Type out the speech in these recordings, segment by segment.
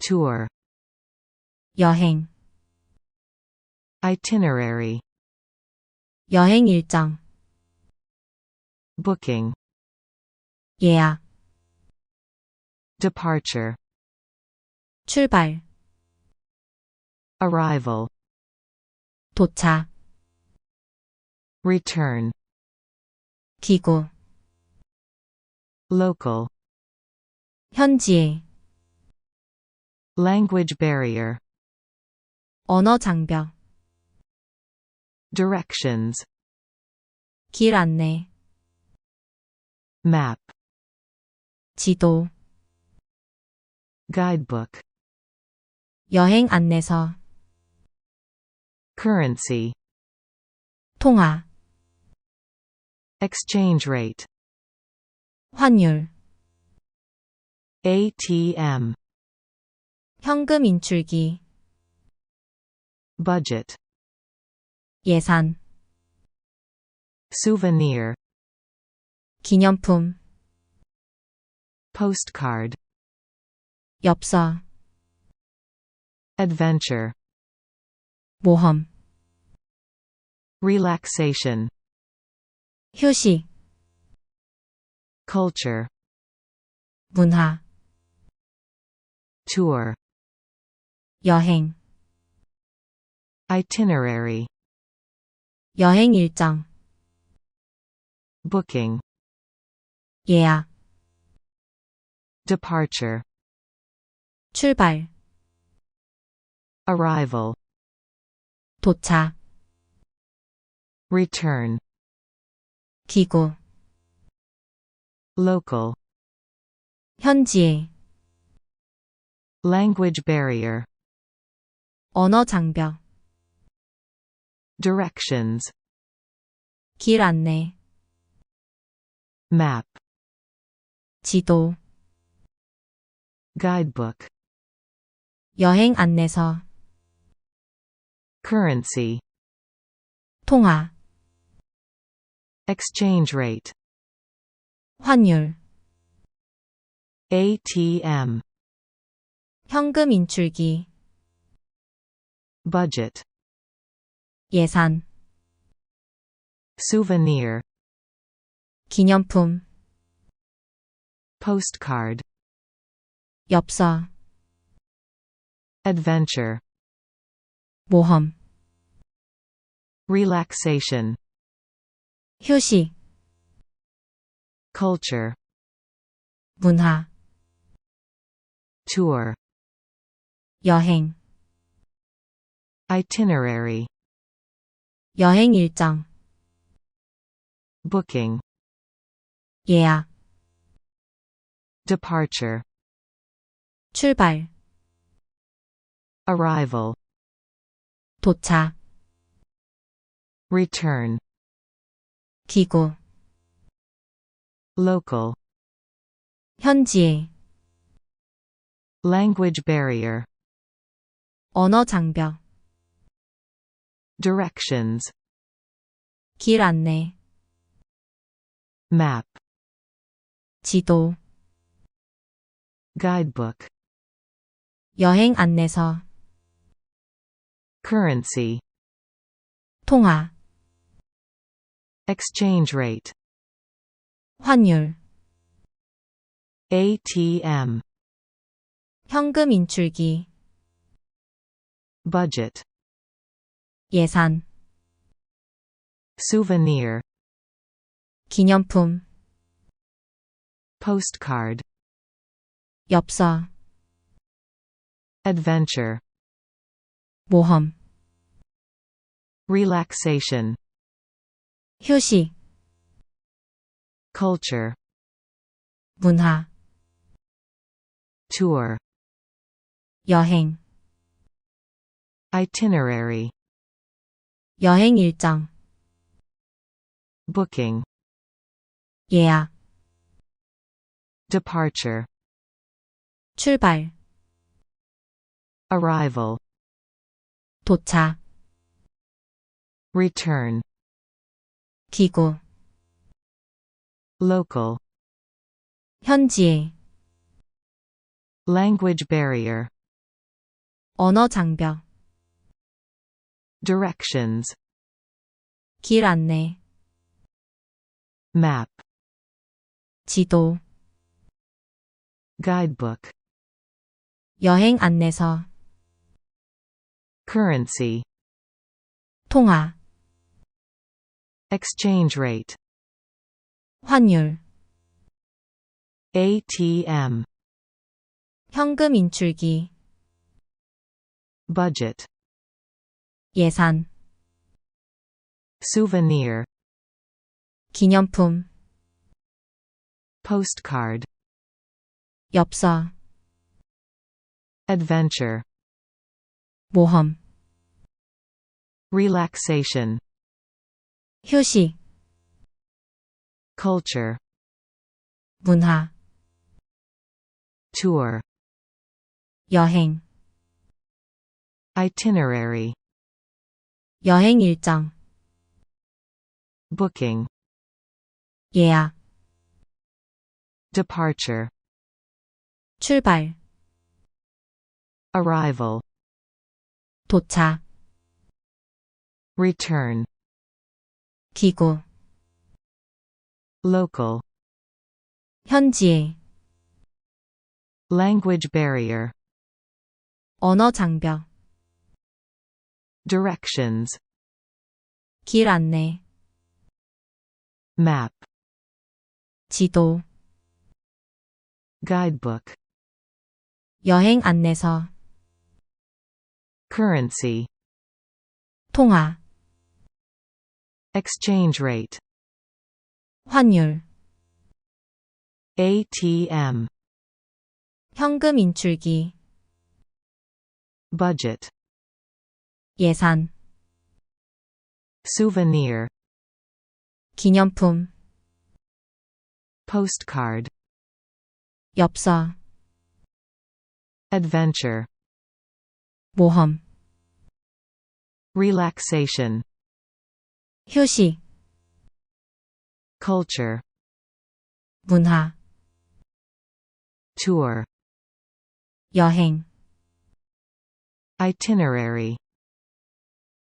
tour, 여행, itinerary, 여행 일정, booking, 예약, departure, 출발, arrival, 도착, return, 기구, local, 현지에, language barrier, 언어 장벽, directions, 길 안내, map, 지도, guidebook, 여행 안내서, currency, 통화, exchange rate, 환율, ATM, 현금 인출기, budget, 예산, souvenir, 기념품, postcard, 엽서, adventure, 모험, relaxation, 휴식, culture, 문화, tour, 여행, itinerary, 여행 일정, booking, 예약, departure, 출발, arrival, 도착, return, 기구, local, 현지에, language barrier, 언어 장벽, directions, 길 안내, map, 지도, guidebook, 여행 안내서, currency, 통화, exchange rate, 환율, ATM, 현금 인출기, budget, 예산, souvenir, 기념품, postcard, 엽서, adventure, 모험, relaxation, 휴식, culture, 문화, tour, 여행, itinerary, 여행 일정, booking, 예약, departure, 출발, arrival, 도착, return, 기구, local, 현지에, language barrier, 언어 장벽, directions, 길 안내, map, 지도, guidebook, 여행 안내서, currency, 통화, exchange rate, 환율, ATM, 현금 인출기, budget, 예산, souvenir, 기념품, postcard, 엽서, adventure, 모험, relaxation, 휴식, culture, 문화, tour, 여행, itinerary, 여행 일정, booking, 예약, departure, 출발, arrival, 도착, return, 기구, local, 현지에, language barrier, 언어 장벽, Directions. 길 안내, Map. 지도, Guidebook. 여행 안내서, Currency. 통화, Exchange rate. 환율, ATM. 현금 인출기, Budget. 예산, Souvenir. 기념품, Postcard. 엽서, Adventure. 모험, Relaxation. 휴식, Culture. 문화, Tour. 여행, Itinerary. 여행 일정, Booking. 예약, Departure. 출발, Arrival. 도착, Return. 기구, Local. 현지에, Language barrier. 언어 장벽, Directions. 길 안내, Map. 지도, Guidebook. 여행 안내서, Currency. 통화, Exchange rate. 환율, ATM. 현금 인출기, Budget. 예산, Souvenir. 기념품, Postcard. 엽서, Adventure. 모험, Relaxation. 휴식, Culture. 문화, Tour. 여행, Itinerary.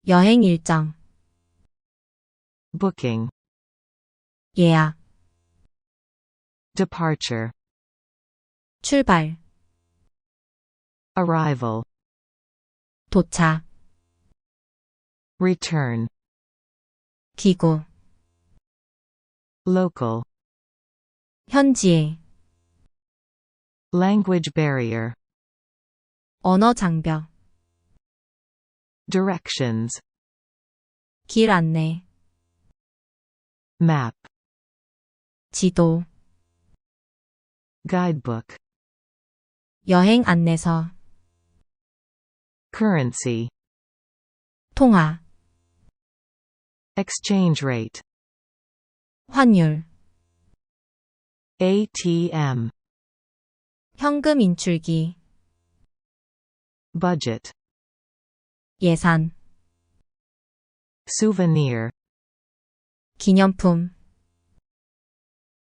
여행 일정, Booking. 예약, Departure. 출발, Arrival. 도착, Return. 기구, Local. 현지에, Language barrier. 언어 장벽, Directions. 길 안내, Map. 지도, Guidebook. 여행 안내서, Currency. 통화, Exchange rate. 환율, ATM. 현금 인출기, Budget. 예산, Souvenir. 기념품,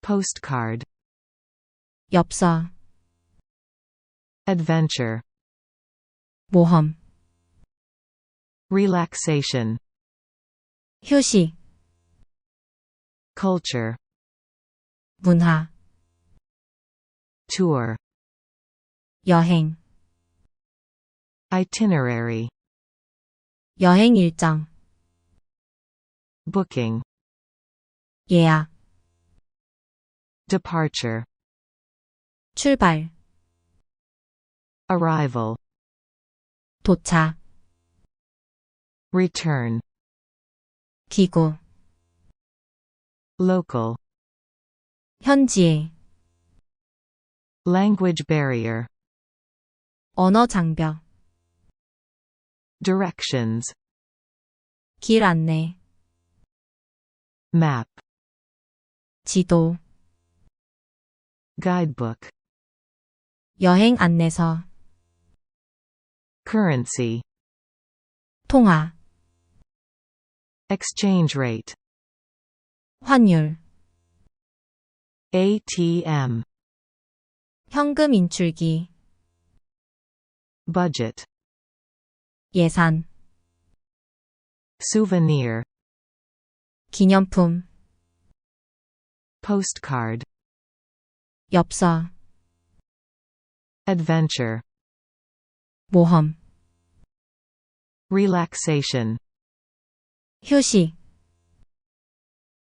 Postcard. 엽서, Adventure. 모험, Relaxation. 휴식, Culture. 문화, Tour. 여행, Itinerary. 여행 일정, Booking. 예약, Departure. 출발, Arrival. 도착, Return. 기구, Local. 현지에, Language barrier. 언어 장벽, Directions. 길 안내, Map. 지도, Guidebook. 여행 안내서, Currency. 통화, Exchange rate. 환율, ATM. 현금 인출기, Budget. 예산, souvenir, 기념품, postcard, 엽서, adventure, 모험, relaxation, 휴식,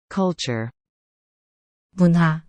culture, 문화,